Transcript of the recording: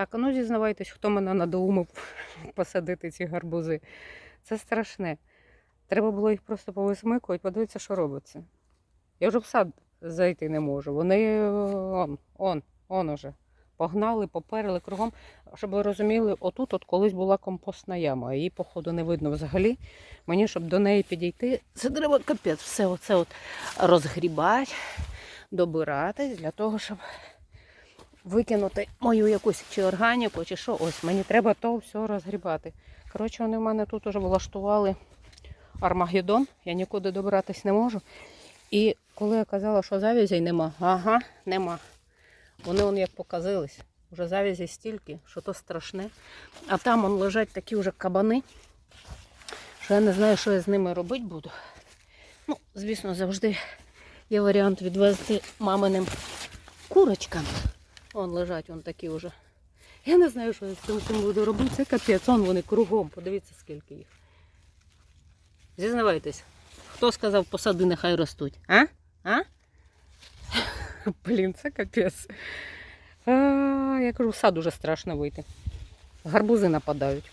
Так, ну зізнавайтесь, хто мене надоумив посадити ці гарбузи. Це страшне. Треба було їх просто повисмикувати, подивитися, що робиться. Я вже в сад зайти не можу. Вони е, он, он, он уже. Погнали, поперли кругом. Щоб ви розуміли, отут от колись була компостна яма, її, походу, не видно взагалі. Мені, щоб до неї підійти, це треба капець, все оце от розгрібати, добирати для того, щоб викинути мою якусь чи органіку, чи що. Ось мені треба то все розгрібати. Коротше, вони в мене тут уже влаштували Армагеддон, я нікуди добиратись не можу. І коли я казала, що завязей нема, ага, нема. Вони он як показились. Уже завязей стільки, що то страшне. А там он лежать такі вже кабани, що я не знаю, що я з ними робити буду. Ну, звісно, завжди є варіант відвезти маминим курочкам. Вон лежать вон такі вже. Я не знаю, що я з цим всім буду робити. Це капець, вон вони кругом. Подивіться, скільки їх. Зізнавайтесь, хто сказав, посади нехай ростуть? А? А? Блін, це капець. Я кажу, в сад уже страшно вийти. Гарбузи нападають.